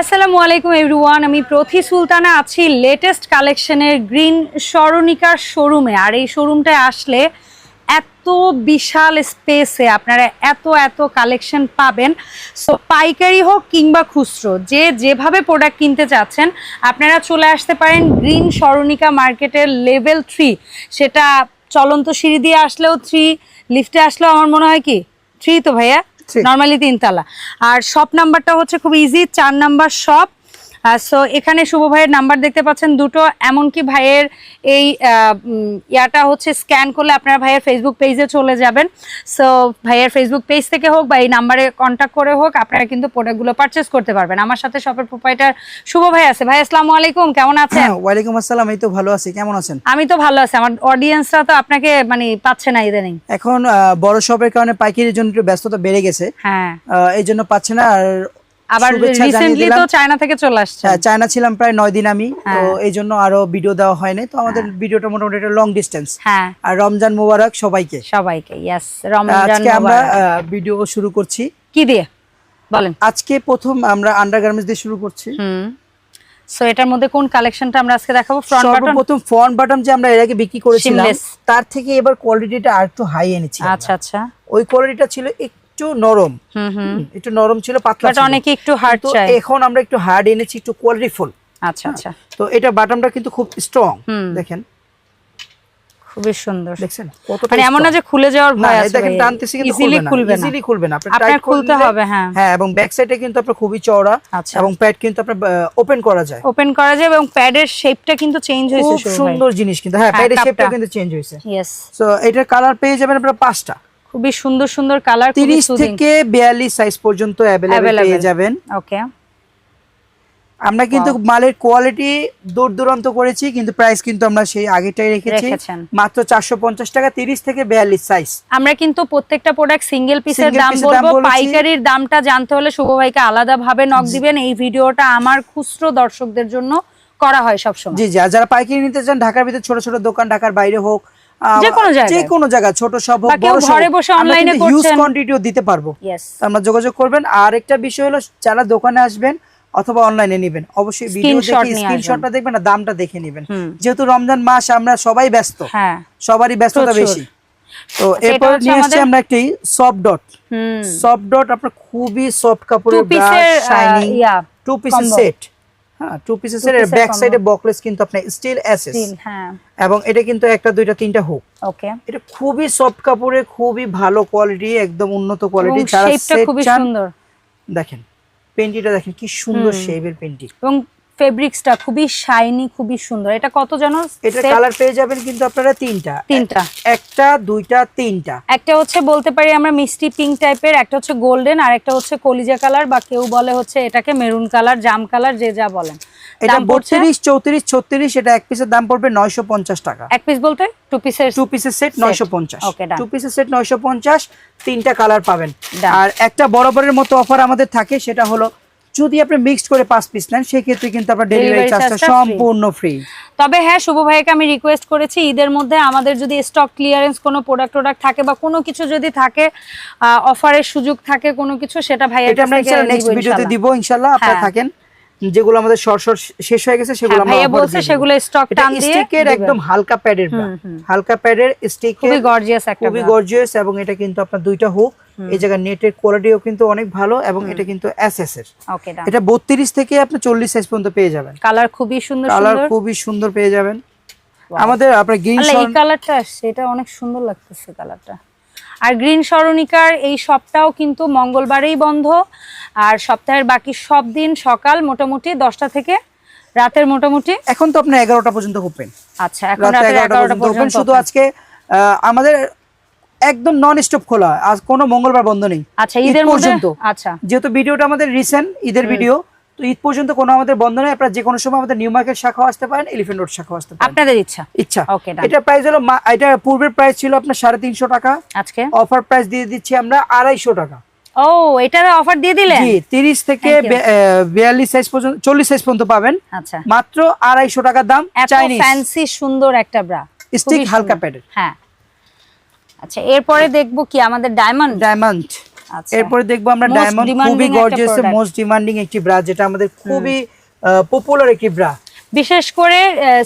আসসালামু আলাইকুম এভরিওয়ান, আমি প্রথি সুলতানা আছি লেটেস্ট কালেকশনের গ্রিন স্মরণিকার শোরুমে। আর এই শোরুমটায় আসলে এত বিশাল স্পেসে আপনারা এত এত কালেকশন পাবেন। সো পাইকারি হোক কিংবা খুচরো, যে যেভাবে প্রোডাক্ট কিনতে চাচ্ছেন, আপনারা চলে আসতে পারেন গ্রিন স্মরণিকা মার্কেটের লেভেল থ্রি সেটা চলন্ত সিঁড়ি দিয়ে আসলেও থ্রি লিফটে আসলেও আমার মনে হয় কি? থ্রি তো ভাইয়া. নর্মালি তিনতলা। আর শপ নাম্বারটা হচ্ছে খুব ইজি চার নাম্বার শপ সো এখানে শুভ ভাইয়ের নাম্বার দেখতে পাচ্ছেন দুটো এমনকি ভাইয়ের এই ইয়াটা হচ্ছে স্ক্যান করলে আপনারা ভাইয়ের ফেসবুক পেজে চলে যাবেন। সো ভাইয়ের ফেসবুক পেজ থেকে হোক বা এই নাম্বারে কন্ট্যাক্ট করে হোক আপনারা কিন্তু প্রোডাক্টগুলো পারচেস করতে পারবেন। আমার সাথে শপের প্রোপাইটার শুভ ভাই আছে। ভাই আসসালামু আলাইকুম কেমন আছেন? ওয়ালাইকুম আসসালাম এই তো ভালো আছি। কেমন আছেন? আমি তো ভালো আছি। আমার অডিয়েন্সরা তো আপনাকে মানে পাচ্ছে না ইদানিং। এখন বড় শপের কারণে পাইকারির জন্য একটু ব্যস্ততা বেড়ে গেছে। হ্যাঁ। এই জন্য পাচ্ছে না। আর আবার রিসেন্টলি তো চায়না থেকে চলে আসছে হ্যাঁ, চায়না ছিলাম প্রায় নয় দিন আমি তো হ্যাঁ। এই জন্য আরও ভিডিও দেওয়া হয়নি। তো আমাদের ভিডিওটা মোটামুটি একটা লং ডিস্টেন্স হ্যাঁ। আর রমজান মুবারক সবাইকে। সবাইকে ইয়েস রমজান আজকে আমরা ভিডিও শুরু করছি। কি দিয়ে? বলেন। আজকে প্রথম আমরা আন্ডারগার্মেন্টস দিয়ে শুরু করছি। হুম। সো এটার মধ্যে কোন কালেকশনটা আমরা আজকে দেখাবো? ফ্রন্ট বাটন সর্বপ্রথম ফ্রন্ট বাটন যে আমরা এর আগে বিক্রি করেছিলাম। তার থেকে এবার কোয়ালিটিটা আর একটু হাই এনেছি আচ্ছা আচ্ছা। ওই কোয়ালিটিটা ছিল একটু নরম। হুম হুম। একটু নরম ছিল পাতলা অনেকে একটু হার্ড চাই এখন আমরা একটু হার্ড এনেছি একটু কোয়ালিটিফুল আচ্ছা আচ্ছা। তো এটা বাটামটা কিন্তু খুব স্ট্রং দেখেন। খুবই সুন্দর। দেখছেন? মানে এমন না যে খুলে যাওয়ার ভয় আছে দেখেন টানতেছি কিন্তু ইজিলি খুলবে না ইজিলি খুলবে না। আপনার খুলতে হবে, হ্যাঁ। হ্যাঁ এবং ব্যাক সাইডে কিন্তু আপনার খুবই চওড়া আচ্ছা। এবং প্যাড কিন্তু আপনার ওপেন করা যায়। ওপেন করা যায় এবং প্যাডের শেপটা কিন্তু চেঞ্জ হয়েছে খুব সুন্দর জিনিস কিন্তু। হ্যাঁ হ্যাঁ, প্যাডের শেপটা কিন্তু চেঞ্জ হয়েছে। সো এটার কালার পেয়ে যাবেন আপনারা পাঁচটা। খুবই সুন্দর সুন্দর কালার খুবই তিরিশ সুদিং থেকে বিয়াল্লিশ সাইজ পর্যন্ত পেয়ে যাবেন। ওকে আমরা কিন্তু মালের কোয়ালিটি দূর দূরান্ত করেছি কিন্তু প্রাইস কিন্তু আমরা সেই আগেটাই রেখেছি। মাত্র চারশো পঞ্চাশ টাকা তিরিশ থেকে বিয়াল্লিশ সাইজ আমরা কিন্তু প্রত্যেকটা প্রোডাক্ট সিঙ্গেল পিসের দাম বলব। পাইকারির দামটা জানতে হলে শুভ ভাইকে আলাদা ভাবে নক দিবেন। এই ভিডিওটা আমার খুচরো দর্শকদের জন্য করা হয় সবসময়। জি জি। যারা পাইকারি নিতে চান ঢাকার ভিতরে ছোট ছোট দোকান ঢাকার বাইরে হোক যে কোনো জায়গায়। যে কোনো জায়গা ছোট সব বড় ঘরে বসে। কোয়ান্টিটিও দিতে পারব। আমরা যোগাযোগ করবেন। আর একটা বিষয় হলো যারা দোকানে আসবেন অথবা অনলাইনে নেবেন অবশ্যই ভিডিও দেখে স্ক্রিনশটটা দেখবেন আর দামটা দেখে নেবেন। যেহেতু রমজান মাস আমরা সবাই ব্যস্ত। হ্যাঁ। সবারই ব্যস্ততা বেশি। তো আচ্ছা, এরপর নিয়ে এসেছি আমরা একটি সফট ডট হুম। সফট ডট আপনার খুবই সফট কাপড়ের পিসের ব্রাশ শাইনিং টু পিসের সেট হ্যাঁ টু পিসের Two সেট piece এর ব্যাক সাইডে বকলেস কিন্তু আপনার স্টিল অ্যাসেস হ্যাঁ। এবং এটা কিন্তু একটা দুইটা তিনটা হোক ওকে এটা খুবই সফট কাপড়ে খুবই ভালো কোয়ালিটি একদম উন্নত কোয়ালিটি যারা সেট খুবই সুন্দর। দেখেন পেন্টিটা দেখেন কি সুন্দর শেপের পেন্টি এবং ফেব্রিক্সটা খুবই শাইনি খুবই সুন্দর। এটা কত জানো এটা কালার পেয়ে যাবেন কিন্তু আপনারা তিনটা। তিনটা। একটা দুইটা তিনটা। একটা হচ্ছে বলতে পারি আমরা মিষ্টি পিঙ্ক টাইপের একটা হচ্ছে গোল্ডেন আর একটা হচ্ছে কলিজা কালার বা কেউ বলে হচ্ছে এটাকে মেরুন কালার জাম কালার যে যা বলেন। এটা দাম পড়ছে? বত্রিশ চৌত্রিশ ছত্রিশ এটা এক পিসের দাম পড়বে নয়শো পঞ্চাশ টাকা। এক পিস বলতে? টু পিসের টু পিসের সেট নয়শো পঞ্চাশ। Okay, done. টু পিসের সেট নয়শো পঞ্চাশ তিনটা কালার পাবেন। আর একটা বরাবরের মতো অফার আমাদের থাকে সেটা হলো যদি আপনি মিক্সড করে পাঁচ পিস নেন সেক্ষেত্রে কিন্তু আপনার ডেলিভারি চার্জটা। সম্পূর্ণ ফ্রি তবে হ্যাঁ শুভ ভাইকে আমি রিকোয়েস্ট করেছি ঈদের মধ্যে আমাদের যদি স্টক ক্লিয়ারেন্স কোনো প্রোডাক্ট টোডাক্ট থাকে বা কোনো কিছু যদি থাকে অফারের সুযোগ থাকে কোনো কিছু সেটা ভাই এটা আমরা নেক্সট ভিডিওতে দিব ইনশাল্লাহ আপনারা হ্যাঁ। থাকেন যেগুলো আমাদের শর্ট শর্ট শেষ হয়ে গেছে সেগুলো হ্যাঁ, আমরা ভাইয়া বলছে সেগুলো স্টক টান দিয়ে স্টিকের। একদম হালকা প্যাডের। হালকা প্যাডের স্টিক খুবই গর্জিয়াস একটা খুবই গর্জিয়াস এবং এটা কিন্তু আপনার দুইটা হুক এই জায়গায় নেটের কোয়ালিটিও কিন্তু অনেক ভালো এবং এটা কিন্তু এসএস এর এটা বত্রিশ থেকে আপনি চল্লিশ সাইজ পর্যন্ত পেয়ে যাবেন। কালার খুবই সুন্দর কালার খুবই সুন্দর পেয়ে যাবেন। আমাদের আপনার গ্রিন এই কালারটা সেটা অনেক সুন্দর লাগতেছে কালারটা আর গ্রিন স্মরণিকার এই শপটাও কিন্তু মঙ্গলবারেই বন্ধ। আর সপ্তাহের বাকি সব দিন সকাল মোটামুটি দশটা থেকে রাতের মোটামুটি এখন তো আপনি এগারোটা পর্যন্ত ওপেন আচ্ছা এখন রাতের এগারোটা পর্যন্ত শুধু আজকে আমাদের একদম নন স্টপ খোলা আজ কোনো মঙ্গলবার বন্ধ নেই। আচ্ছা ঈদের পর্যন্ত। আচ্ছা। যেহেতু ভিডিওটা আমাদের রিসেন্ট ঈদের ভিডিও তো ঈদ পর্যন্ত কোনো আমাদের বন্ধ নেই। আপনারা যে কোনো সময় আমাদের নিউ মার্কেট শাখাও আসতে পারেন এলিফেন্ট রোড শাখাও আসতে পারেন। আপনাদের ইচ্ছা? ইচ্ছা। Done. এটা প্রাইস হলো এটা পূর্বের প্রাইস ছিল আপনার সাড়ে তিনশো টাকা। আজকে? অফার প্রাইস দিয়ে দিচ্ছি আমরা আড়াইশো টাকা। ও এটার অফার দিয়ে দিলেন? জি তিরিশ থেকে Thank you. বে- আহ, বিয়াল্লিশ সাইজ পর্যন্ত চল্লিশ সাইজ পর্যন্ত পাবেন। আচ্ছা। মাত্র আড়াইশো টাকার দাম চাইনিজ ফ্যান্সি সুন্দর একটা ব্রা স্টিক হালকা প্যাডের হ্যাঁ। আচ্ছা এরপরে দেখব কি আমাদের ডায়মন্ড ডায়মন্ড আচ্ছা। এরপরে দেখব আমরা ডায়মন্ড খুবই গর্জিয়াস মোস্ট ডিমান্ডিং একটি ব্রা যেটা আমাদের খুবই পপুলার একটি ব্রা বিশেষ করে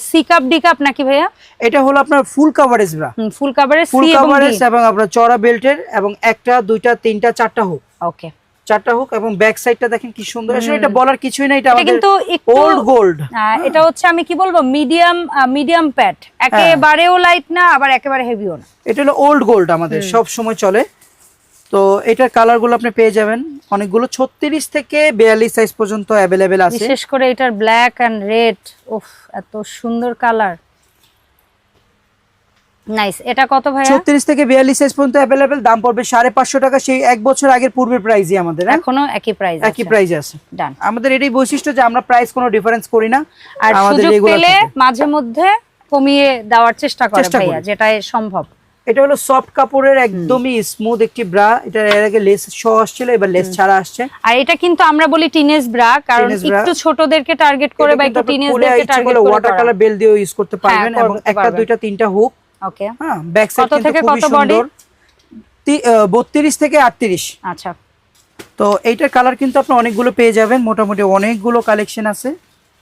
সি কাপ ডি কাপ নাকি ভাইয়া? এটা হলো আপনার full coverage bra full coverage full C এবং আপনার চড়া বেল্টের এবং একটা দুইটা তিনটা চারটা হোক ওকে চারটা হোক এবং ব্যাক সাইডটা দেখেন কি সুন্দর। আসলে এটা বলার কিছুই না এটা আমাদের কিন্তু ওল্ড গোল্ড এটা হচ্ছে আমি কি বলব মিডিয়াম মিডিয়াম প্যাট একেবারেও লাইট না আবার একেবারে হেভিও না। এটা হলো ওল্ড গোল্ড আমাদের সব সময় চলে। তো এটার কালারগুলো আপনি পেয়ে যাবেন। অনেকগুলো ছত্রিশ থেকে বিয়াল্লিশ সাইজ পর্যন্ত অ্যাভেলেবেল আছে। বিশেষ করে এটার ব্ল্যাক এন্ড রেড উফ এত সুন্দর কালার নাইস এটা কত ভাইয়া? ছত্রিশ থেকে বিয়াল্লিশ সাইজ পর্যন্ত অ্যাভেলেবেল দাম পড়বে সাড়ে পাঁচশো টাকা সেই এক বছর আগের পূর্বের প্রাইসই আমাদের হ্যাঁ? এখনও একই প্রাইস একই প্রাইস আছে। ডান আমাদের এটাই বৈশিষ্ট্য যে আমরা প্রাইস কোনো ডিফারেন্স করি না। আর সুযোগ পেলে মাঝে মধ্যে কমিয়ে দেওয়ার চেষ্টা করে ভাইয়া যেটা সম্ভব। এটা হলো সফট কাপড়ের একদমই স্মুথ একটি ব্রা এটা এর আগে লেস সহ আসছিল এবার লেস ছাড়া আসছে। আর এটা কিন্তু আমরা বলি টিনেজ ব্রা কারণ একটু ছোটদেরকে টার্গেট করে বা একটু টিনেজদেরকে টার্গেট করে ওয়াটার কালার বেল দিয়েও ইউজ করতে পারবেন হ্যাঁ, এবং একটা দুইটা তিনটা হুক ওকে হ্যাঁ ব্যাক সাইড কত থেকে কত? সুন্দর। বত্রিশ থেকে আটত্রিশ। আচ্ছা। তো এইটার কালার কিন্তু আপনি অনেকগুলো পেয়ে যাবেন। মোটামুটি অনেকগুলো কালেকশন আছে।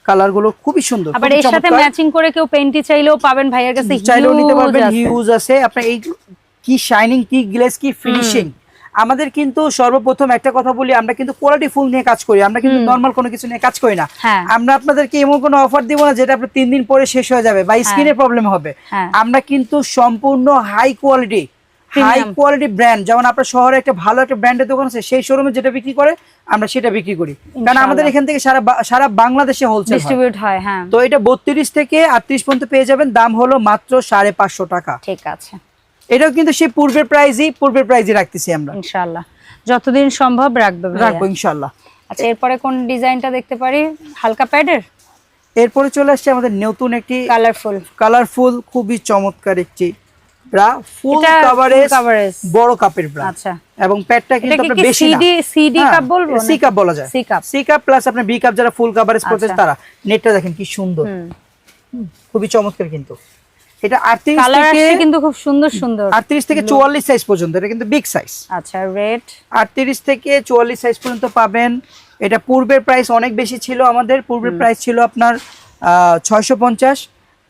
কালারগুলো খুবই সুন্দর আবার এর সাথে ম্যাচিং করে কেউ পেন্টি চাইলেও পাবেন ভাইয়ের কাছে চাইলেও নিতে পারবেন হিউজ আছে। আপনার এই কি শাইনিং কি গ্লেস কি ফিনিশিং আমাদের কিন্তু সর্বপ্রথম একটা কথা বলি আমরা কিন্তু কোয়ালিটি ফুল নিয়ে কাজ করি আমরা কিন্তু নর্মাল কোনো কিছু নিয়ে কাজ করি না। হ্যাঁ। আমরা আপনাদেরকে এমন কোনো অফার দিব না যেটা আপনার তিন দিন পরে শেষ হয়ে যাবে বা স্কিনের প্রবলেম হবে। হ্যাঁ। আমরা কিন্তু সম্পূর্ণ high quality high quality brand যেমন আপনার শহরে একটা ভালো একটা ব্র্যান্ডের দোকান আছে সেই শোরুমে যেটা বিক্রি করে আমরা সেটা বিক্রি করি। কারণ আমাদের এখান থেকে সারা সারা বাংলাদেশে হোলসেল ডিস্ট্রিবিউট হয় হ্যাঁ। তো এটা বত্রিশ থেকে আটত্রিশ পর্যন্ত পেয়ে যাবেন দাম হলো মাত্র সাড়ে পাঁচশো টাকা। ঠিক আছে। এটাও কিন্তু সেই পূর্বের প্রাইজই পূর্বের প্রাইজই রাখতেছি আমরা। ইনশাআল্লাহ। যতদিন সম্ভব রাখবে। রাখব ইনশাল্লাহ আচ্ছা এরপরে কোন ডিজাইনটা দেখতে পারি? হালকা প্যাডের? এরপরে চলে আসছে আমাদের নতুন একটি কালারফুল কালারফুল খুবই চমৎকার একটি ব্রা ফুল কাভারেজ। বড় কাপের ব্রা। আচ্ছা। এবং প্যাডটা কিন্তু আপনার বেশি না। সিডি সিডি কাপ বলব সি কাপ বলা যায়। C cup C cup plus আপনার বি কাপ যারা ফুল কাভারেজ আচ্ছা। তারা। নেটটা দেখেন কি সুন্দর। খুবই চমৎকার কিন্তু। এটা আটত্রিশ কালার থেকে কিন্তু খুব সুন্দর সুন্দর। আটত্রিশ থেকে চুয়াল্লিশ সাইজ পর্যন্ত। এটা কিন্তু বিগ সাইজ আচ্ছা রেড আটত্রিশ থেকে চুয়াল্লিশ সাইজ পর্যন্ত পাবেন। এটা পূর্বের প্রাইস অনেক বেশি ছিল আমাদের। পূর্বের প্রাইস ছিল আপনার ছয়শো পঞ্চাশ।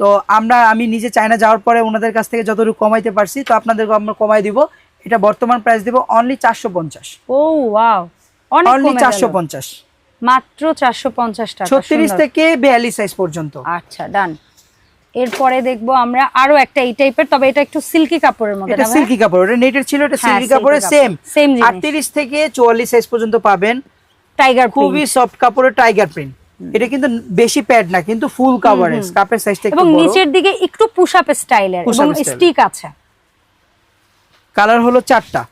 তো আমরা আমি নিজে চায়না যাওয়ার পরে ওনাদের কাছ থেকে যতটুকু কমাইতে পারছি তো আপনাদেরকে আমরা কমাই দিব। এটা বর্তমান প্রাইস দিব অনলি চারশো পঞ্চাশ। ও ওয়াও অনলি চারশো পঞ্চাশ। মাত্র চারশো পঞ্চাশ টাকা ছত্রিশ থেকে বিয়াল্লিশ সাইজ পর্যন্ত। আচ্ছা ডান এরপরে দেখব আমরা আরও একটা এই টাইপের তবে এটা একটু সিল্কি কাপড়ের মধ্যে এটা সিল্কি কাপড় এটা নেটের ছিল এটা সিল্কি কাপড়ের সেম সেম Same জিনিস। আটত্রিশ থেকে চুয়াল্লিশ সাইজ পর্যন্ত পাবেন। টাইগার খুবই সফট কাপড়ের টাইগার প্রিন্ট এটা কিন্তু বেশি প্যাড না কিন্তু ফুল কাভারেজ কাপের সাইজটা এবং একটু বড়। নিচের দিকে একটু পুশ আপ স্টাইলের এবং স্টিক আছে। কালার হলো চারটা।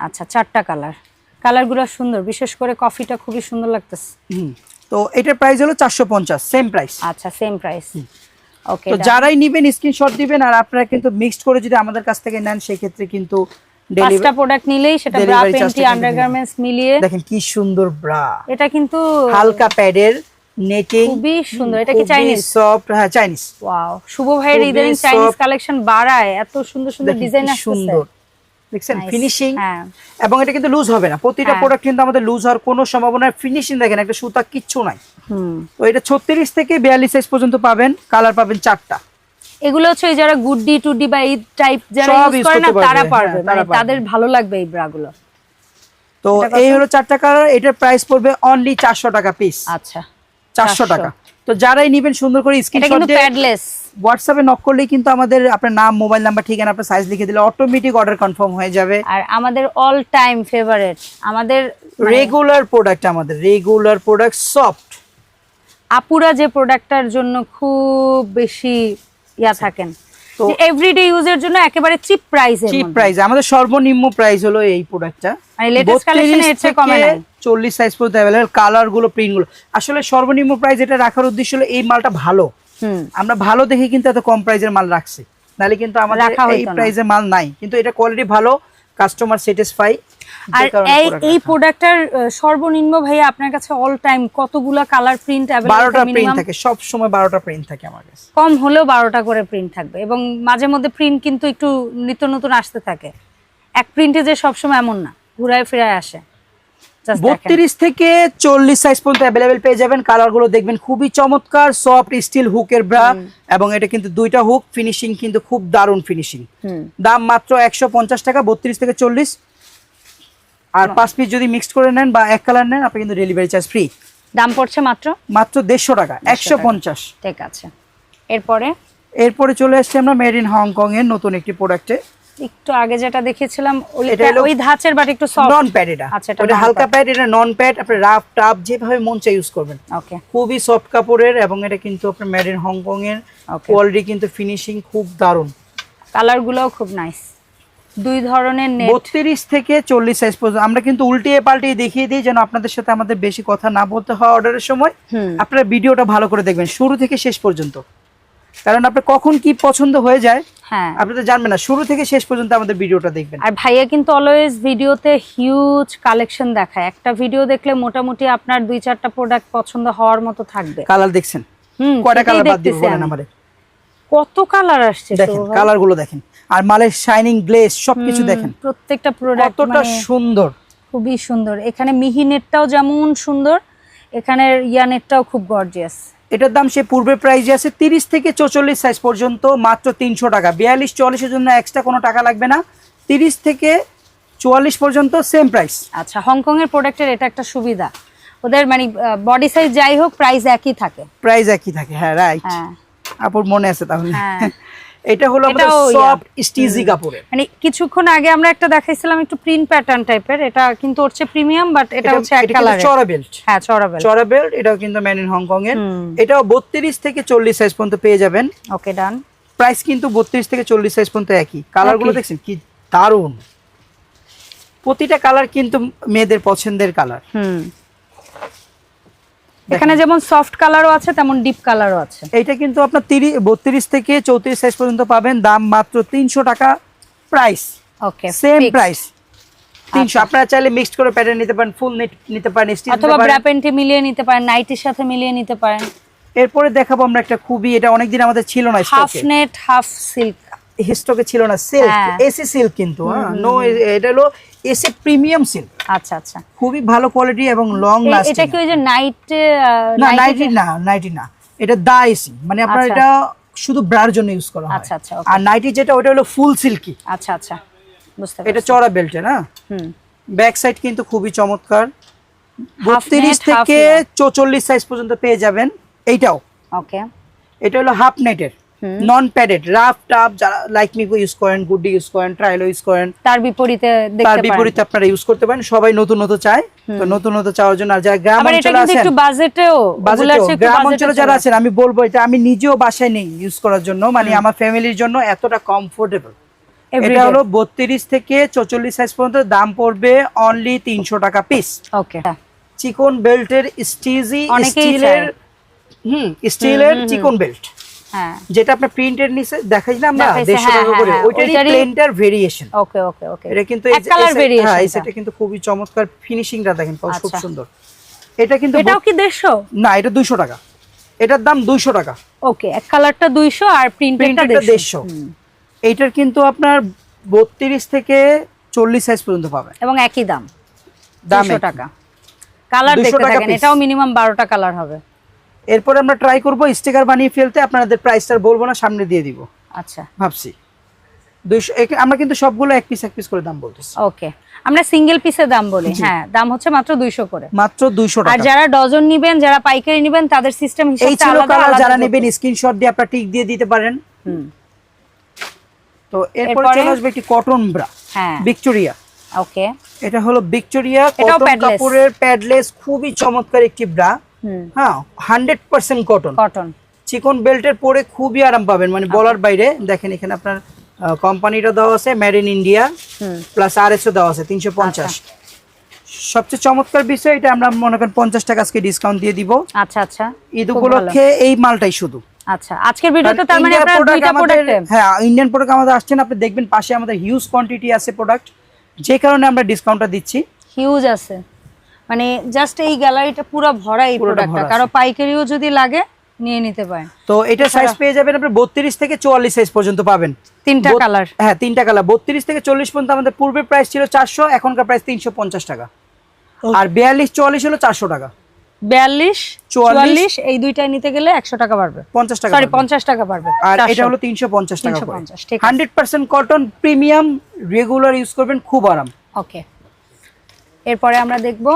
আচ্ছা চারটা কালার কালারগুলো সুন্দর বিশেষ করে কফিটা খুবই সুন্দর লাগতেছে। হুম। তো এটার প্রাইস হলো চারশো পঞ্চাশ সেম প্রাইস আচ্ছা সেম প্রাইস ওকে তো যারাই নিবেন স্ক্রিনশট দিবেন আর আপনারা কিন্তু মিক্সড করে যদি আমাদের কাছ থেকে নেন সেই ক্ষেত্রে কিন্তু পাঁচটা প্রোডাক্ট নিলেই সেটা ব্রা পেন্টি আন্ডারগার্মেন্টস মিলিয়ে দেখেন কি সুন্দর ব্রা এটা কিন্তু হালকা প্যাডের নেটিং খুবই সুন্দর। এটা কি চাইনিজ সফট হ্যাঁ চাইনিজ ওয়াও শুভ ভাইয়ের ইদানিং চাইনিজ কালেকশন বাড়ায়। এত সুন্দর সুন্দর ডিজাইন আসছে সুন্দর। দেখছেন? ফিনিশিং হ্যাঁ। এবং এটা কিন্তু লুজ হবে না। প্রতিটা হ্যাঁ। প্রোডাক্ট কিন্তু আমাদের লুজ হওয়ার কোনো সম্ভাবনা ফিনিশিং দেখেন একটা সুতা কিচ্ছু নাই। হুম। তো এটা ছত্রিশ থেকে বিয়াল্লিশ সাইজ পর্যন্ত পাবেন। কালার পাবেন চারটা। এগুলো হচ্ছে যারা গুড্ডি টুডি বা এই টাইপ যারা ইউজ করে না তারা পারবে, হ্যাঁ, মানে তাদের ভালো লাগবে এই ব্রাগুলো তো এই হলো চারটা কালার এটার প্রাইস পড়বে অনলি চারশো টাকা পিস আচ্ছা। চারশো 400 টাকা। তো যারাই নিবেন সুন্দর করে স্ক্রিনশট দিয়ে প্যাডলেস হোয়াটসঅ্যাপে নক করলেই কিন্তু আমাদের আপনার নাম মোবাইল নাম্বার ঠিকানা আপনার সাইজ লিখে দিলে অটোমেটিক অর্ডার কনফার্ম হয়ে যাবে। আর আমাদের অল টাইম ফেভারিট আমাদের মানে রেগুলার প্রোডাক্ট আমাদের রেগুলার প্রোডাক্ট সফট আপুরা যে প্রোডাক্টটার জন্য খুব বেশি ইয়া থাকেন। তো- এভরিডে ইউজের জন্য একেবারে চিপ প্রাইসে চিপ প্রাইস আমাদের সর্বনিম্ন প্রাইস হলো এই প্রোডাক্টটা আর latest collection এর চেয়ে কমে নাই। চল্লিশ সাইজ পর্যন্ত অ্যাভেলেবল কালারগুলো প্রিন্টগুলো। আসলে সর্বনিম্ন প্রাইস এটা রাখার উদ্দেশ্য হলো এই মালটা ভালো। হুম। আমরা ভালো দেখে কিন্তু এত কম প্রাইসের মাল রাখছি। নাহলে কিন্তু আমাদের এই। প্রাইসের মাল নাই। কিন্তু এটা কোয়ালিটি ভালো কাস্টমার স্যাটিসফাই আর এই এই প্রোডাক্টটার সর্বনিম্ন ভাইয়া আপনার কাছে অল টাইম কতগুলা কালার প্রিন্ট বারোটা প্রিন্ট থাকে সব সময় বারোটা প্রিন্ট থাকে আমার কাছে। কম হলেও বারোটা করে প্রিন্ট থাকবে এবং মাঝে মধ্যে প্রিন্ট কিন্তু একটু নিত্য নতুন আসতে থাকে। এক প্রিন্টে যে সবসময় এমন না ঘুরায় ফিরায় আসে। বত্রিশ থেকে চল্লিশ সাইজ পর্যন্ত অ্যাভেলেবেল পেয়ে যাবেন। কালারগুলো দেখবেন খুবই চমৎকার সফট স্টিল হুকের ব্রা এবং এটা কিন্তু দুইটা হুক ফিনিশিং কিন্তু খুব দারুণ ফিনিশিং দাম মাত্র একশো পঞ্চাশ টাকা বত্রিশ থেকে চল্লিশ। আর পাঁচ পিস যদি মিক্সড করে নেন বা এক কালার নেন আপনি কিন্তু ডেলিভারি চার্জ ফ্রি দাম পড়ছে মাত্র? মাত্র দেড়শো টাকা একশো পঞ্চাশ। ঠিক আছে। এরপরে? এরপরে চলে আসছি আমরা মেড ইন হংকং এর নতুন একটি প্রোডাক্টে একটু আগে যেটা দেখেছিলাম ওই ওই ধাঁচের বাট একটু সফট নন প্যাড এটা। আচ্ছা, এটা হালকা প্যাড এটা নন প্যাড আপনি রাফ টাপ যেভাবে মন চাই ইউজ করবেন। ওকে খুবই সফট কাপড়ের এবং এটা কিন্তু আপনার মেড ইন হংকং এর কোয়ালিটি কিন্তু ফিনিশিং খুব দারুণ। কালার গুলোও খুব নাইস দুই ধরনের নেট বত্রিশ থেকে চল্লিশ সাইজ পর্যন্ত। আমরা কিন্তু উল্টিয়ে পাল্টিয়ে দেখিয়ে দিই যেন আপনাদের সাথে আমাদের বেশি কথা না বলতে হয় অর্ডারের সময়। আপনারা ভিডিওটা ভালো করে দেখবেন শুরু থেকে শেষ পর্যন্ত। কারণ আপনার কখন কি পছন্দ হয়ে যায় হ্যাঁ। আপনি তো জানবেন না শুরু থেকে শেষ পর্যন্ত আমাদের ভিডিওটা দেখবেন। আর ভাইয়া কিন্তু অলওয়েজ ভিডিওতে হিউজ কালেকশন দেখায়। একটা ভিডিও দেখলে মোটামুটি আপনার দুই চারটা প্রোডাক্ট পছন্দ হওয়ার মতো থাকবে। কালার দেখছেন? হুম কয়টা কালার বাদ দিব বলেন আমাদের কত কালার আসছে দেখেন শোভা ভাই? কালারগুলো দেখেন। আর মালের শাইনিং গ্লেজ সবকিছু দেখেন। প্রত্যেকটা প্রোডাক্ট কতটা মানে সুন্দর। খুবই সুন্দর। এখানে মিহি নেটটাও যেমন সুন্দর এখানের ইয়া নেটটাও খুব গর্জিয়াস এটার দাম সে পূর্বের প্রাইজে আছে তিরিশ থেকে চৌচল্লিশ সাইজ পর্যন্ত মাত্র তিনশো টাকা। বিয়াল্লিশ চুয়াল্লিশের জন্য এক্সট্রা কোনো টাকা লাগবে না। তিরিশ থেকে চুয়াল্লিশ পর্যন্ত সেম প্রাইস আচ্ছা হংকং এর প্রোডাক্টের এটা একটা সুবিধা। ওদের মানে বডি সাইজ যাই হোক প্রাইস একই থাকে। প্রাইস একই থাকে হ্যাঁ রাইট হ্যাঁ। আপুর মনে আছে তাহলে। হ্যাঁ। এটা হলো আমাদের সফট স্টিজি কাপড়ের। মানে কিছুক্ষণ আগে আমরা একটা দেখাইছিলাম একটু প্রিন্ট প্যাটার্ন টাইপের এটা কিন্তু হচ্ছে প্রিমিয়াম বাট এটা হচ্ছে এক কালার চড়া বেল্ট হ্যাঁ চড়াবেল চড়া বেল্ট এটাও কিন্তু মেন ইন হংকং এর এটাও বত্রিশ থেকে চল্লিশ সাইজ পর্যন্ত পেয়ে যাবেন। ওকে ডান প্রাইস কিন্তু বত্রিশ থেকে চল্লিশ সাইজ পর্যন্ত একই। কালারগুলো দেখছেন? কি দারুণ! প্রতিটা কালার কিন্তু মেয়েদের পছন্দের কালার হুম। এখানে যেমন সফট কালারও আছে তেমন ডিপ কালারও আছে। এইটা কিন্তু আপনার তিরিশ বত্রিশ থেকে চৌত্রিশ সাইজ পর্যন্ত পাবেন। দাম মাত্র তিনশো টাকা প্রাইস ওকে সেম প্রাইস তিনশো। আপনারা চাইলে মিক্সড করে প্যাটার্ন নিতে পারেন ফুল নিতে পারেন অথবা পারেন। মিলিয়ে নিতে পারেন নাইটির সাথে মিলিয়ে নিতে পারেন। এরপরে দেখাবো আমরা একটা খুবই এটা অনেকদিন আমাদের ছিল না হাফ নেট হাফ সিল্ক স্টকে ছিল না সিল্ক হ্যাঁ। এসি সিল্ক কিন্তু হ্যাঁ। নো এটা হলো এসি প্রিমিয়াম সিল্ক আচ্ছা আচ্ছা। খুবই ভালো কোয়ালিটি এবং লং লাস্টিং এটা কি ওই যে নাইট না নাইটি না নাইটি না। এটা দা এসি মানে আপনার আচ্ছা। এটা শুধু ব্রার জন্য ইউজ করা হয়। আচ্ছা, আচ্ছা, আর নাইটি যেটা ওটা হলো ফুল সিল্কি আচ্ছা আচ্ছা। বুঝতে এটা চড়া বেল্টে না? হুম। ব্যাক সাইড কিন্তু খুবই চমৎকার। Half বত্রিশ net, half থেকে layer। চৌচল্লিশ সাইজ পর্যন্ত পেয়ে যাবেন। এইটাও। ওকে এটা হলো হাফ নেটের নন প্যাডেড রাফ টাপ যারা লাইক মি ইউজ করেন গুডি ইউজ করেন ট্রাইলো ইউজ করেন তার বিপরীতে তার বিপরীতে আপনারা ইউজ করতে পারেন সবাই নতুন নতুন চায় তো নতুন নতুন চাওয়ার জন্য আর যারা গ্রাম অঞ্চলে আছেন একটু বাজেটেও গ্রাম অঞ্চলে যারা আছেন আমি বলব এটা আমি নিজেও বাসায় নেই ইউজ করার জন্য মানে আমার ফ্যামিলির জন্য এতটা কমফোর্টেবল এটা হলো বত্রিশ থেকে চৌচল্লিশ সাইজ পর্যন্ত দাম পড়বে অনলি তিনশো টাকা পিস ওকে চিকন বেল্টের স্টিজি স্টিলের হুম স্টিলের চিকন বেল্ট যেটা আপনার প্রিন্টের নিচে দেখাই না আমরা দেখাইছে, দেড়শো হ্যাঁ, টাকা হ্যাঁ, করে হ্যাঁ, ওইটারই প্লেনটার ভেরিয়েশন ওকে ওকে ওকে এটা কিন্তু এক কালার হ্যাঁ এই সেটা কিন্তু খুবই চমৎকার ফিনিশিংটা দেখেন খুব আচ্ছা। সুন্দর। এটা কিন্তু এটাও কি দেড়শো? না এটা দুইশো টাকা। এটার দাম দুইশো টাকা। ওকে এক কালারটা দুইশো আর প্রিন্টেরটা প্রিন্টেরটা দেড়শো। দেড়শো। এইটার কিন্তু আপনার বত্রিশ থেকে চল্লিশ সাইজ পর্যন্ত পাবেন এবং একই দাম। দাম দুশো একই। টাকা। কালার দেখতে থাকেন এটাও মিনিমাম বারোটা কালার হবে। এরপর আমরা ট্রাই করব স্টিকার বানিয়ে ফেলতে আপনাদের প্রাইসটা বলব না সামনে দিয়ে দিব। আচ্ছা। ভাবছি। দুইশো আমরা কিন্তু সবগুলো এক পিস এক পিস করে দাম বলতেছি। ওকে আমরা সিঙ্গেল পিসের দাম বলি। হ্যাঁ দাম হচ্ছে মাত্র দুইশো করে। মাত্র দুইশো আর টাকা। যারা ডজন নিবেন যারা পাইকারি নিবেন তাদের সিস্টেম হিসেবে আলাদা আলাদা যারা নেবেন। স্ক্রিনশট দিয়ে আপনারা টিক দিয়ে দিতে পারেন। হুম, তো এরপরে? চলে আসবে একটি কটন ব্রা হ্যাঁ। ভিক্টোরিয়া ওকে এটা হলো ভিক্টোরিয়া কটন কাপড়ের প্যাডলেস খুবই চমৎকার একটি ব্রা হ্যাঁ হান্ড্রেড পার্সেন্ট কটন কটন চিকন বেল্টের পরে খুবই আরাম পাবেন মানে বলার বাইরে। দেখেন এখানে আপনার কোম্পানিটা দেওয়া আছে মেড ইন ইন্ডিয়া প্লাস আর এসও দেওয়া আছে তিনশো পঞ্চাশ। সবচেয়ে চমৎকার বিষয় এটা আমরা মনে করেন পঞ্চাশ টাকা আজকে ডিসকাউন্ট দিয়ে দিব। আচ্ছা আচ্ছা। ঈদ উপলক্ষে এই মালটাই শুধু। আচ্ছা আজকের ভিডিওতে তার মানে আপনারা দুইটা প্রোডাক্ট হ্যাঁ ইন্ডিয়ান প্রোডাক্ট আমাদের আসছেন আপনি দেখবেন পাশে আমাদের হিউজ কোয়ান্টিটি আছে প্রোডাক্ট যে কারণে আমরা ডিসকাউন্টটা দিচ্ছি। হিউজ আছে। মানে জাস্ট এই গ্যালারিটা পুরো ভরা এই প্রোডাক্টটা কারও পাইকারিও যদি লাগে নিয়ে নিতে পারেন। তো এটা সাইজ পেয়ে যাবেন আপনি বত্রিশ থেকে চুয়াল্লিশ সাইজ পর্যন্ত পাবেন। তিনটা কালার হ্যাঁ তিনটা কালার বত্রিশ থেকে চল্লিশ পর্যন্ত আমাদের পূর্বে প্রাইস ছিল চারশো এখনকার প্রাইস তিনশো পঞ্চাশ টাকা। আর বিয়াল্লিশ চুয়াল্লিশ হলো চারশো টাকা। বিয়াল্লিশ চুয়াল্লিশ, চুয়াল্লিশ এই দুইটাই নিতে গেলে একশো টাকা বাড়বে। পঞ্চাশ টাকা সরি পাবেন। পঞ্চাশ টাকা বাড়বে। আর এটা হলো তিনশো পঞ্চাশ টাকা 350, ঠিক আছে। Hundred percent cotton premium regular use করবেন খুব আরাম। ওকে এরপরে আমরা দেখব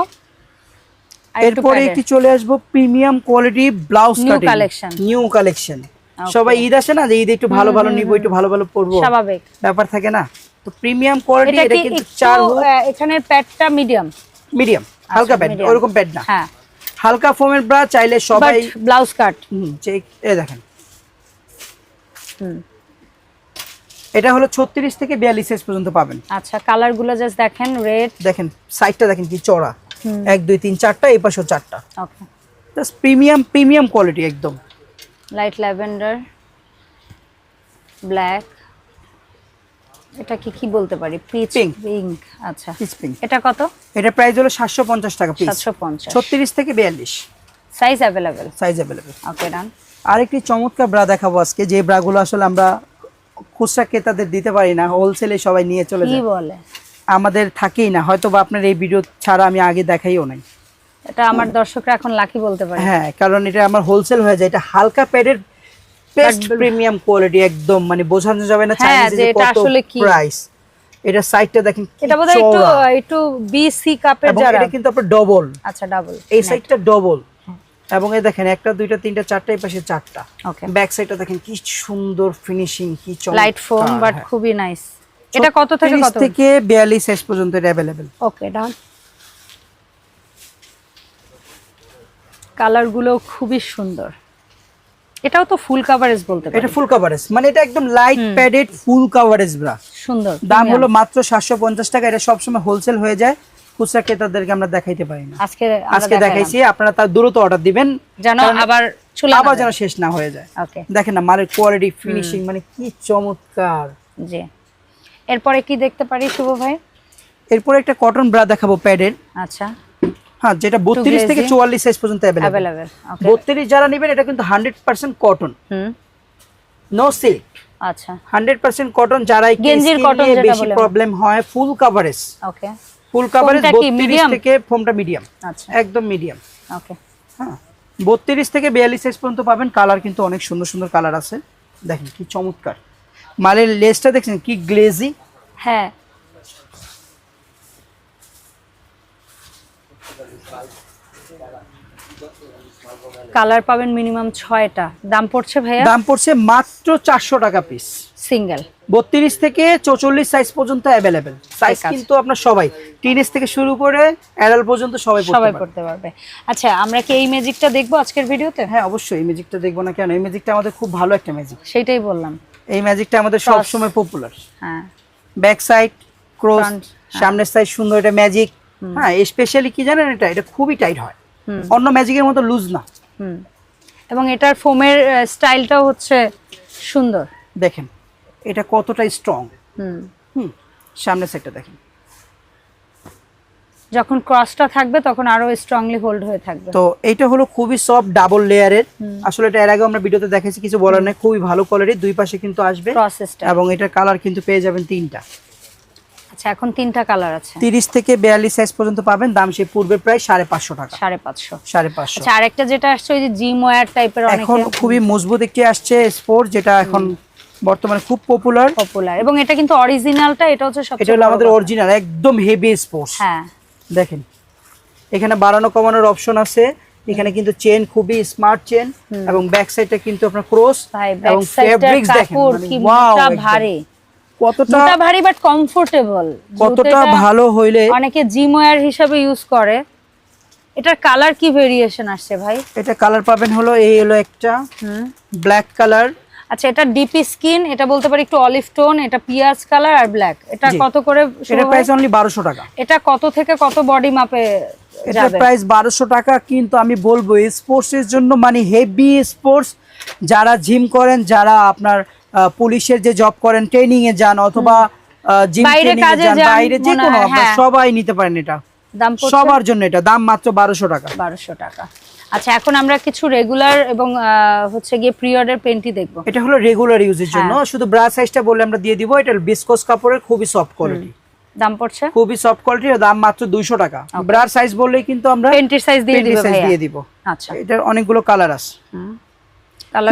এরপরে একটি চলে আসব premium quality blouse new collection. New collection সবাই ঈদ আসে না? যে ঈদ একটু ভালো ভালো নিবো একটু ভালো ভালো পরবো। স্বাভাবিক। ব্যাপার থাকে না? তো প্রিমিয়াম কোয়ালিটি এটা কিন্তু চার আহ, এখানের প্যাডটা মিডিয়াম মিডিয়াম হালকা প্যাড। ওরকম প্যাড না। হ্যাঁ। হালকা ফোমের ব্রা চাইলে সবাই ব্লাউজ কাট হুম, চেক এ দেখেন। হুম। এটা হলো ছত্রিশ থেকে বিয়াল্লিশ সাইজ পর্যন্ত পাবেন। আচ্ছা কালারগুলো জাস্ট দেখেন রেড দেখেন সাইজটা দেখেন কি চড়া এক দুই তিন চারটা এই পাশেও চারটা। Okay just premium premium quality একদম। লাইট ল্যাভেন্ডার ব্ল্যাক এটা কি কি বলতে পারি? পিচ. পিঙ্ক আচ্ছা। পিচ পিঙ্ক এটা কত? এটা প্রাইস হলো সাতশো পঞ্চাশ টাকা পিস সাতশো পঞ্চাশ। ছত্রিশ থেকে বিয়াল্লিশ। Size available size available okay done আরেকটি চমৎকার ব্রা দেখাবো আজকে। যে ব্রাগুলো আসলে আমরা খুচরা ক্রেতাদের দিতে পারি না হোলসেলে সবাই নিয়ে চলে যায়। বলে? আমাদের থাকেই না হয়তো বা আপনার এই ভিডিও ছাড়া আমি আগে দেখাইও নাই। এটা আমার দর্শকরা এখন লাকি বলতে পারে। হ্যাঁ কারণ এটা আমার হোলসেল হয়ে যায় এটা হালকা প্যাডের বেস্ট প্রিমিয়াম কোয়ালিটি একদম মানে বোঝানো যাবে না হ্যাঁ, চাইনিজে যে যে এটা কত আসলে কি। প্রাইস এটা সাইডটা দেখেন এটা বোধহয় একটু একটু বি সি কাপের যারা এটা কিন্তু আপনার ডবল আচ্ছা ডাবল এই সাইডটা ডবল এবং এই দেখেন একটা দুইটা তিনটা চারটা এই পাশে চারটা ওকে ব্যাক সাইডটা দেখেন কি সুন্দর ফিনিশিং কি চমৎকার লাইট ফোম বাট হ্যাঁ। খুবই নাইস এটা কত থেকে 36 কত থেকে 42 সাইজ পর্যন্ত এটা अवेलेबल ওকে ডান কালার গুলো খুবই সুন্দর এটাও তো ফুল কাভারেজ বলতে পারি এটা ফুল কভারেজ মানে এটা একদম light padded full coverage bra সুন্দর দাম premium। হলো মাত্র 750 টাকা এটা সবসময় হোলসেল হয়ে যায় খুচরা ক্রেতাদেরকে আমরা দেখাইতে পারি না আজকে আমরা আজকে দেখালাম। দেখাইছি আপনারা তার দ্রুত অর্ডার দিবেন যেন কারণ আবার চলে আবার যেন শেষ না হয়ে যায় ওকে দেখেন না মালের কোয়ালিটি ফিনিশিং মানে কি চমৎকার জি এরপরে কি দেখতে পারি শুভ ভাই এরপর একটা কটন ব্রা দেখাবো প্যাডের আচ্ছা হ্যাঁ যেটা 32 থেকে glazy। 44 সাইজ পর্যন্ত अवेलेबल অ্যাভেলেবেল ওকে 32 যারা নেবেন এটা কিন্তু 100% কটন হুম নো সিল্ক আচ্ছা হান্ড্রেড পার্সেন্ট কটন যারা একটু গেঞ্জির skin cotton নিয়ে যেটা বেশি বলে। প্রবলেম হয় ফুল কাভারেজ ওকে ফুল কাভারেজ Foamটা কি বত্রিশ medium? থেকে ফোমটা মিডিয়াম আচ্ছা। একদম মিডিয়াম ওকে হ্যাঁ। বত্রিশ থেকে বিয়াল্লিশ সাইজ পর্যন্ত পাবেন। কালার কিন্তু অনেক সুন্দর সুন্দর কালার আছে। দেখেন কি চমৎকার। মালের লেসটা দেখছেন কি গ্লেজি হ্যাঁ। কালার পাবেন মিনিমাম ছয়টা। দাম পড়ছে ভাইয়া? দাম পড়ছে মাত্র চারশো টাকা পিস সিঙ্গেল বত্রিশ থেকে চৌচল্লিশ সাইজ পর্যন্ত অ্যাভেলেবেল সাইজ। কিন্তু আপনার সবাই টিনেজ থেকে শুরু করে অ্যাডাল্ট পর্যন্ত সবাই সবাই। পড়তে পারবে। আচ্ছা আমরা কি এই ম্যাজিকটা দেখব আজকের ভিডিওতে? হ্যাঁ অবশ্যই এই ম্যাজিকটা দেখব না কেন? এই ম্যাজিকটা আমাদের খুব ভালো একটা ম্যাজিক সেটাই বললাম। এই ম্যাজিকটা আমাদের. সব সময় পপুলার হ্যাঁ। Back side cross. সামনের সাইড সুন্দর এটা ম্যাজিক হ্যাঁ স্পেশালি কি জানেন এটা? এটা খুবই টাইট হয়। অন্য ম্যাজিকের মতো লুজ না। হুম। এবং এটার ফোমের স্টাইলটাও হচ্ছে সুন্দর। দেখেন এটা কতটা স্ট্রং হুম। হুম সামনের সাইডটা দেখেন। যখন ক্রসটা থাকবে তখন আরও স্ট্রংলি হোল্ড হয়ে থাকবে। তো এটা হলো খুবই সফট ডাবল লেয়ারের আসলে এটা এর আগে আমরা ভিডিওতে দেখেছি কিছু বলার নেই খুবই ভালো কোয়ালিটির দুই পাশে কিন্তু আসবে। এবং এটার কালার কিন্তু পেয়ে যাবেন তিনটা। আচ্ছা এখন তিনটা কালার আছে। তিরিশ থেকে বিয়াল্লিশ সাইজ পর্যন্ত পাবেন দাম সে পূর্বে প্রায় সাড়ে পাঁচশো টাকা। সাড়ে পাঁচশো। সাড়ে পাঁচশো। আচ্ছা আরেকটা যেটা আসছে ওই যে জিম ওয়্যার টাইপের অনেক এখন খুবই মজবুত একটি আসছে স্পোর্ট যেটা এখন বর্তমানে খুব পপুলার পপুলার এবং এটা কিন্তু অরিজিনালটা এটা হচ্ছে এটা হলো আমাদের অরিজিনাল একদম হেভি স্পোর্টস হ্যাঁ। দেখেন এখানে বাড়ানো কমানোর অপশন আছে। এখানে কিন্তু চেন খুবই স্মার্ট চেন এবং ব্যাক সাইডটা কিন্তু আপনার ক্রস এবং ফেব্রিক্স দেখেন কাপড় মানে ভারী। কতটা ভারী বাট কমফোর্টেবল কতটা ভালো হইলে অনেকে জিম ওয়্যার হিসাবে ইউজ করে। এটার কালার কি ভেরিয়েশন আসছে ভাই? এটা কালার পাবেন হলো এই হলো একটা হুম। ব্ল্যাক কালার আচ্ছা এটা ডিপি স্কিন এটা বলতে পারি একটু অলিভ টোন এটা পিয়াজ কালার আর ব্ল্যাক এটা কত করে এটা প্রাইস অনলি বারোশো টাকা। এটা কত থেকে কত বডি মাপে এটা প্রাইস বারোশো টাকা কিন্তু আমি বলব স্পোর্টস এর জন্য মানে হেভি স্পোর্টস যারা জিম করেন যারা আপনার পুলিশের যে জব করেন ট্রেনিং এ যান অথবা জিম বাইরে ট্রেনিং এ যান বাইরে যে কোনো আপনারা হ্যাঁ। সবাই নিতে পারেন এটা। দাম সবার জন্য এটা দাম মাত্র বারোশো টাকা। বারোশো টাকা। আচ্ছা এখন আমরা কিছু রেগুলার এবং হচ্ছে গিয়ে প্রিয়ডের পেন্টি দেখব। এটা হলো রেগুলার ইউজের জন্য। হ্যাঁ। শুধু ব্রা সাইজটা বললে আমরা দিয়ে দিব এটা বিসকোস কাপড়ের খুবই সফট কোয়ালিটি দাম পড়ছে? খুবই সফট কোয়ালিটির দাম মাত্র দুইশো টাকা। ব্রার সাইজ বললেই কিন্তু আমরা পেন্টির সাইজ দিয়ে দিবে সাইজ দিয়ে দিব। আচ্ছা। এটার অনেকগুলো কালার আছে।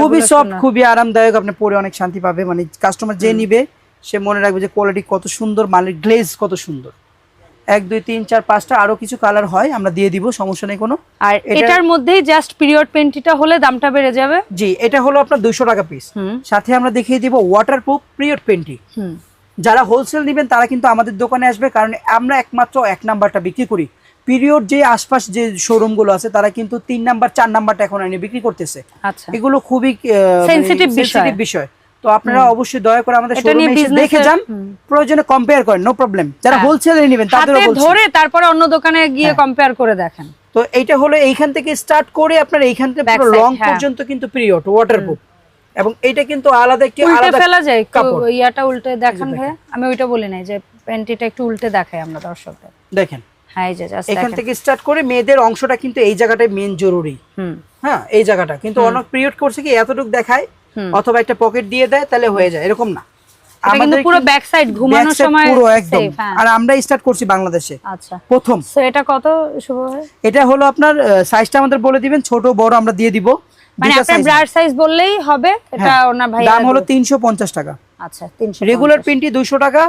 খুবই সফট খুবই আরামদায়ক আপনি পরে অনেক শান্তি পাবে। মানে কাস্টমার যে নিবে সে মনে রাখবে যে কোয়ালিটি কত সুন্দর মালের গ্লেজ কত সুন্দর। এক দুই তিন চার পাঁচটা আরও কিছু কালার হয় আমরা দিয়ে দিব সমস্যা নেই কোনো। আর এটার মধ্যেই জাস্ট পিরিয়ড পেন্টিটা হলে দামটা বেড়ে যাবে? জি এটা হলো আপনার দুইশো টাকা পিস সাথে আমরা দেখিয়ে দিব ওয়াটারপ্রুফ পিরিয়ড পেন্টি হুম। যারা হোলসেল নেবেন তারা কিন্তু আমাদের দোকানে আসবে কারণ আমরা একমাত্র এক নাম্বারটা বিক্রি করি। পিরিয়ড যে আশপাশ যে শোরুমগুলো আছে তারা কিন্তু তিন নাম্বার চার নাম্বারটা এখন এনে বিক্রি করতেছে। আচ্ছা। এগুলো খুবই। সেনসিটিভ বিষয়। তো আপনারা অবশ্যই দয়া করে আমাদের শোরুমে এসে দেখে যান। প্রয়োজনে কম্পেয়ার করেন নো প্রবলেম যারা হ্যাঁ। হোলসেলে নেবেন হাতে তাদেরও বলছি। ধরে তারপরে অন্য দোকানে গিয়ে হ্যাঁ। কম্পেয়ার করে দেখেন। তো এইটা হলো এইখান থেকে স্টার্ট করে আপনার এইখান থেকে পুরো লং হ্যাঁ। পর্যন্ত কিন্তু পিরিয়ড ওয়াটারপ্রুফ এবং এটা কিন্তু আলাদা উল্টে আলাদা ফেলা যায় কাপড়। ইয়াটা উল্টে দেখান ভাইয়া। আমি ওইটা বলি নাই যে পেন্টিটা একটু উল্টে দেখাই আমরা দর্শকদের। দেখেন। হ্যাঁ এখান থেকে স্টার্ট করে মেয়েদের অংশটা কিন্তু এই জায়গাটাই মেন জরুরি। হুম। হ্যাঁ এই জায়গাটা। কিন্তু অনেক পিরিয়ড করছে কি এতটুকু দেখায়। অথবা একটা পকেট দিয়ে দেয় তাহলে হয়ে যায়। এরকম না। আমাদের পুরো ব্যাক সাইড ঘুমানোর সময় পুরো একদম। হ্যাঁ। আর আমরা স্টার্ট করছি বাংলাদেশে। আচ্ছা। প্রথম। সো এটা কত শুভ এটা হলো আপনার সাইজটা আমাদের বলে দিবেন ছোট বড় আমরা দিয়ে দিব। মানে আপনার size সাইজ বললেই হবে এটা হ্যাঁ, ভাই দাম হলো তিনশো পঞ্চাশ টাকা। আচ্ছা 300 রেগুলার পেন্টি দুইশো টাকা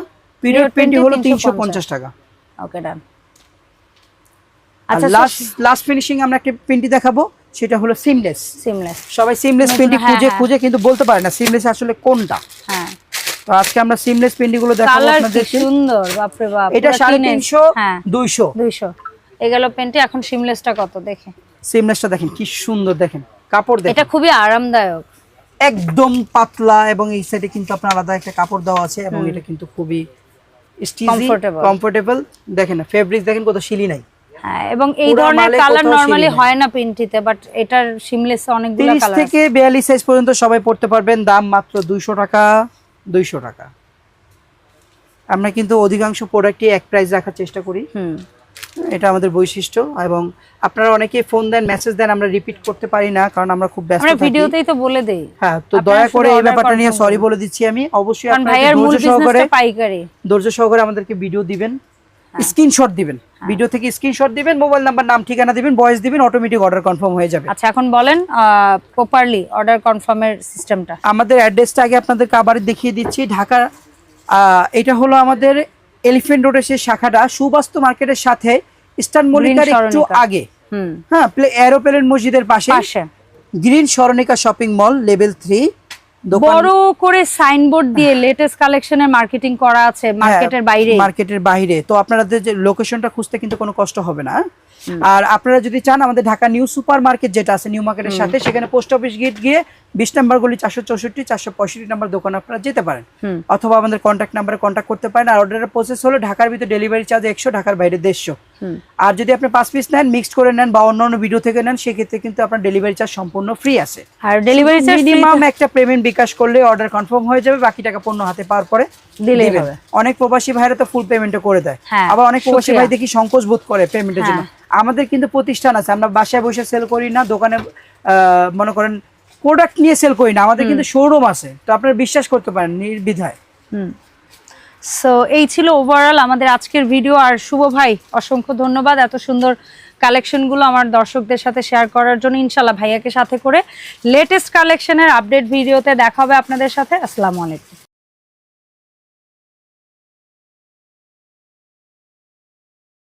পিরিয়ড Period পেন্টি পেন্টি হলো 350 তিনশো পঞ্চাশ। টাকা। ওকে ডান আচ্ছা লাস্ট লাস্ট ফিনিশিং আমরা একটা পেন্টি দেখাবো। সেটা হলো সিমলেস সিমলেস সবাই সিমলেস পেন্টি হ্যাঁ, খুঁজে হ্যাঁ। খুঁজে কিন্তু বলতে পারে না সিমলেস আসলে কোনটা। হ্যাঁ। তো আজকে আমরা সিমলেস পেন্টি গুলো দেখাবো আপনাদেরকে। সুন্দর বাপ এটা সাড়ে teenage। তিনশো হ্যাঁ। দুইশো। 200 এগুলো পেন্টি এখন সিমলেসটা কত দেখে। সিমলেসটা দেখেন কি সুন্দর দেখেন। কাপড় দেখেন। এটা খুবই আরামদায়ক। একদম পাতলা এবং এই সাইডে কিন্তু আপনার আলাদা একটা কাপড় দেওয়া আছে এবং এটা কিন্তু খুবই. কমফোর্টেবল দেখেন না ফেব্রিক দেখেন কত শিলি নাই। হ্যাঁ এবং এই ধরনের কালার নরমালি হয় না পেন্টিতে বাট এটার সিমলেসে অনেকগুলো কালার থেকে বিয়াল্লিশ সাইজ পর্যন্ত সবাই পড়তে পারবেন দাম মাত্র দুইশো টাকা দুইশো টাকা। আমরা কিন্তু অধিকাংশ প্রোডাক্টই এক প্রাইস রাখার চেষ্টা করি। হুম। এটা আমাদের বৈশিষ্ট্য এবং আপনারা অনেকে ফোন দেন মেসেজ দেন আমরা রিপিট করতে পারি না কারণ আমরা খুব ব্যস্ত আমরা থাকি। ভিডিওতেই তো বলে দেই। হ্যাঁ তো দয়া করে এই ব্যাপারটা নিয়ে সরি বলে দিচ্ছি আমি। অবশ্যই আপনারা ধৈর্য সহকারে পাইকারি। ধৈর্য সহকারে আমাদেরকে ভিডিও দিবেন। স্ক্রিনশট দিবেন। ভিডিও থেকে স্ক্রিনশট দিবেন মোবাইল নাম্বার নাম ঠিকানা দিবেন ভয়েস দিবেন অটোমেটিক অর্ডার কনফার্ম হয়ে যাবে। আচ্ছা এখন বলেন প্রপারলি অর্ডার কনফার্মের সিস্টেমটা আমাদের অ্যাড্রেসটা আগে আপনাদেরকে আবার দেখিয়ে দিচ্ছি। ঢাকা এটা হলো আমাদের এলিফেন্ট রোডের সেই শাখাটা। সুবাস্তু মার্কেটের সাথে ইস্টার্ন মল্লিকার একটু আগে। হুম। হ্যাঁ প্লে এরোপ্লেন মসজিদের পাশে। গ্রিন সরণিকা শপিং মল লেভেল থ্রি বড় করে সাইনবোর্ড দিয়ে লেটেস্ট কালেকশনের মার্কেটিং করা আছে মার্কেটের বাইরে। মার্কেটের বাইরে। তো আপনাদের যে লোকেশনটা খুঁজতে কিন্তু কোনো কষ্ট হবে না আর আপনারা যদি চান আমাদের ঢাকা নিউ সুপার মার্কেট যেটা আছে নিউ মার্কেটের সাথে সেখানে পোস্ট অফিস গেট গিয়ে বিশ নাম্বার গলি চারশো চৌষট্টি চারশো পঁয়ষট্টি নাম্বার দোকান আপনারা যেতে পারেন। অথবা আমাদের কন্ট্যাক্ট নাম্বারে কন্ট্যাক্ট করতে পারেন। আর অর্ডারের প্রসেস হলো ঢাকার ভিতরে ডেলিভারি চার্জ একশো ঢাকার বাইরে দেড়শো। আর যদি আপনি পাঁচ পিস নেন মিক্সড করে নেন বা অন্য অন্য ভিডিও থেকে নেন সেক্ষেত্রে কিন্তু আপনার ডেলিভারি চার্জ সম্পূর্ণ ফ্রি আছে। আর ডেলিভারি চার্জ মিনিমাম একটা পেমেন্ট বিকাশ করলে অর্ডার কনফার্ম হয়ে যাবে বাকি টাকা পণ্য হাতে পাওয়ার পরে দিলেই হবে। অনেক প্রবাসী ভাইরা তো ফুল পেমেন্টও করে দেয়। হ্যাঁ, আবার অনেক প্রবাসী ভাই দেখি সংকোচ বোধ করে পেমেন্টের জন্য হ্যাঁ। আমাদের কিন্তু প্রতিষ্ঠান আছে আমরা বাসায় বসে সেল করি না দোকানে মনে করেন প্রোডাক্ট নিয়ে সেল করি না আমাদের কিন্তু শোরুম আছে। তো আপনারা বিশ্বাস করতে পারেন নির্বিধায়। হুম। সো এই ছিল ওভারঅল আমাদের আজকের ভিডিও আর শুভ ভাই অসংখ্য ধন্যবাদ এত সুন্দর কালেকশনগুলো আমার দর্শকদের সাথে শেয়ার করার জন্য। ইনশাল্লাহ ভাইয়াকে সাথে করে লেটেস্ট কালেকশনের আপডেট ভিডিওতে দেখা হবে আপনাদের সাথে। আসসালামু আলাইকুম।